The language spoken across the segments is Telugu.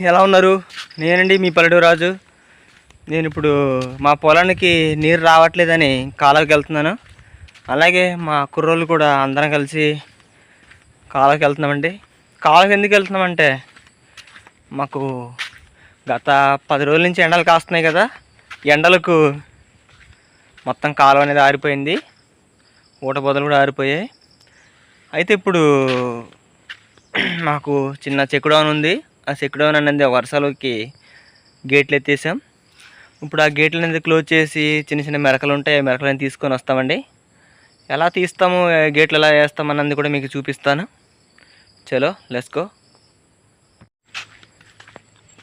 ఎలా ఉన్నారు? నేనండి మీ పల్లెటూరు రాజు. నేను ఇప్పుడు మా పొలానికి నీరు రావట్లేదని కాలువకి వెళ్తున్నాను. అలాగే మా కుర్రోళ్ళు కూడా అందరం కలిసి కాలువకి వెళ్తున్నామండి. కాలువకి ఎందుకు వెళ్తున్నామంటే మాకు గత పది రోజుల నుంచి ఎండలు కాస్తున్నాయి కదా. ఎండలకు మొత్తం కాలువ అనేది ఆరిపోయింది. ఊట బొదలు కూడా ఆరిపోయాయి. అయితే ఇప్పుడు మాకు చిన్న చెక్ డౌన్ ఉంది. ఆ సెక్డౌన్ అనేది వర్షాలకి గేట్లు ఎత్తేసాం. ఇప్పుడు ఆ గేట్లు అనేది క్లోజ్ చేసి చిన్న చిన్న మెరకలు ఉంటాయి ఆ మెరకలను తీసుకొని వస్తామండి. ఎలా తీస్తాము గేట్లు ఎలా వేస్తాం అన్నది కూడా మీకు చూపిస్తాను. చలో లెస్కో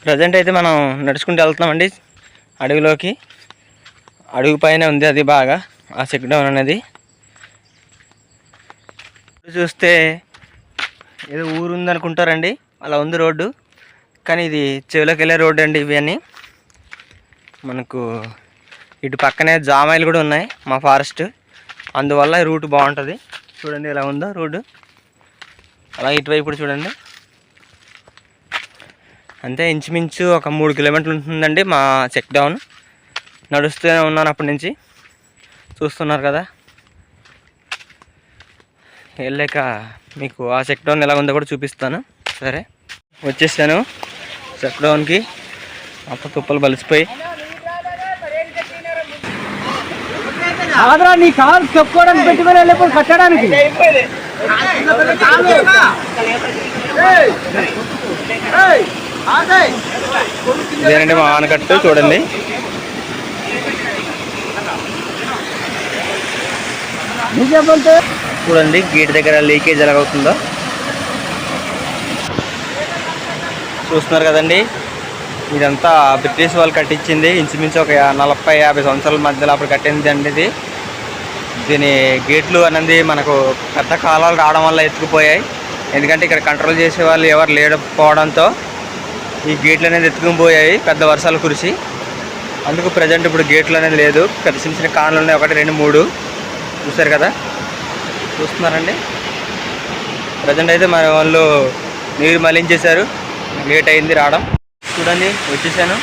ప్రజెంట్ అయితే మనం నడుచుకుంటూ వెళ్తున్నామండి అడవిలోకి. అడుగు పైన ఉంది అది బాగా ఆ సెక్డౌన్ అనేది. చూస్తే ఏదో ఊరు ఉందనుకుంటారండి అలా ఉంది రోడ్డు. కానీ ఇది చెవిలోకి వెళ్ళే రోడ్డు అండి ఇవన్నీ మనకు ఇటు పక్కనే జామాయిలు కూడా ఉన్నాయి మా ఫారెస్ట్. అందువల్ల రూట్ బాగుంటుంది. చూడండి ఎలా ఉందో రోడ్డు. అలా ఇటువైపు కూడా చూడండి. అంతే ఇంచుమించు ఒక మూడు కిలోమీటర్లు ఉంటుందండి మా చెక్ డౌన్. నడుస్తూనే ఉన్నాను అప్పటి నుంచి. చూస్తున్నారు కదా. వెళ్ళాక మీకు ఆ చెక్ డౌన్ ఎలా ఉందో కూడా చూపిస్తాను. సరే. వచ్చేసాను. చెక్ డౌన్కి అప్ప తుప్పలు బలిసిపోయి. ఆదరా నీ కాలు చెప్పుకోవడానికి పెట్టుకుని వెళ్ళిపోయి కట్టడానికి. ఇదేనండి మా ఆనకట్టు చూడండి. చూడండి గేట్ దగ్గర లీకేజ్ ఎలా చూస్తున్నారు కదండి. ఇదంతా బ్రిటిష్ వాళ్ళు కట్టించింది. ఇంచుమించు ఒక నలభై యాభై సంవత్సరాల మధ్యలో అప్పుడు కట్టింది అండి ఇది. దీని గేట్లు అనేది మనకు పెద్ద కాలాలు రావడం వల్ల ఎత్తుకుపోయాయి. ఎందుకంటే ఇక్కడ కంట్రోల్ చేసే వాళ్ళు ఎవరు లేకపోవడంతో ఈ గేట్లు అనేది ఎత్తుకుని పోయాయి పెద్ద వర్షాలు కురిసి. అందుకు ప్రజెంట్ ఇప్పుడు గేట్లు అనేది లేదు. పెద్ద చిన్న చిన్న కాన్లు ఉన్నాయి. ఒకటి రెండు మూడు. చూసారు కదా? చూస్తున్నారండి. ప్రజెంట్ అయితే మన వాళ్ళు నీరు మలించేశారు. లేట్ అయింది రావడం. చూడండి వచ్చేసాను.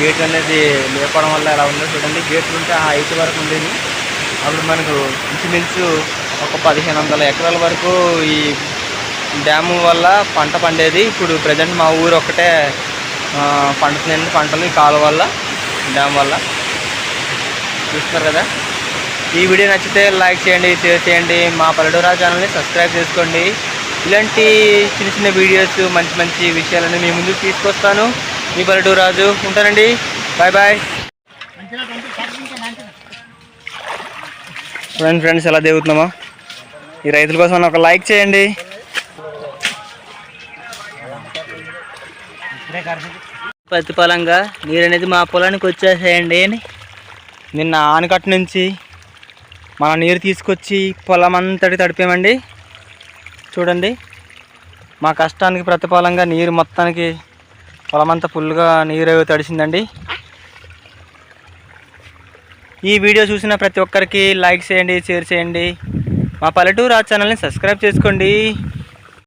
గేట్ అనేది లేకపోవడం వల్ల ఎలా ఉందో చూడండి. గేట్లు ఉంటే ఆ ఐదు వరకు ఉండేది. అప్పుడు మనకు ఇంచుమించు ఒక పదిహేను వందల ఎకరాల వరకు ఈ డ్యాము వల్ల పంట పండేది. ఇప్పుడు ప్రజెంట్ మా ఊరు ఒక్కటే ఆ, పంటలు ఈ కాలువ వల్ల డ్యామ్ వల్ల. చూస్తున్నారు కదా? ఈ వీడియో నచ్చితే లైక్ చేయండి షేర్ చేయండి. మా పల్లెటూరా ఛానల్ని సబ్స్క్రైబ్ చేసుకోండి. ఇలాంటి చిన్న చిన్న వీడియోస్ మంచి మంచి విషయాలను మీ ముందుకు తీసుకొస్తాను. మీ పల్లెటూరు రాజు ఉంటానండి. బాయ్ బాయ్ ఫ్రెండ్ ఫ్రెండ్స్ ఎలా దిగుతున్నామా? ఈ రైతుల కోసం ఒక లైక్ చేయండి. ప్రతిఫలంగా నీరు అనేది మా పొలానికి వచ్చేసేయండి అని. నిన్న ఆనకట్ట నుంచి మన నీరు తీసుకొచ్చి పొలం అంతటి తడిపామండి. చూడండి. మా కష్టానికి ప్రతిఫలంగా నీరు మొత్తానికి పొలం అంతా ఫుల్గా నీరు తడిసిందండి. ఈ వీడియో చూసిన ప్రతి ఒక్కరికి లైక్ చేయండి షేర్ చేయండి. మా పల్లెటూరు ఆ ఛానల్ని సబ్స్క్రైబ్ చేసుకోండి.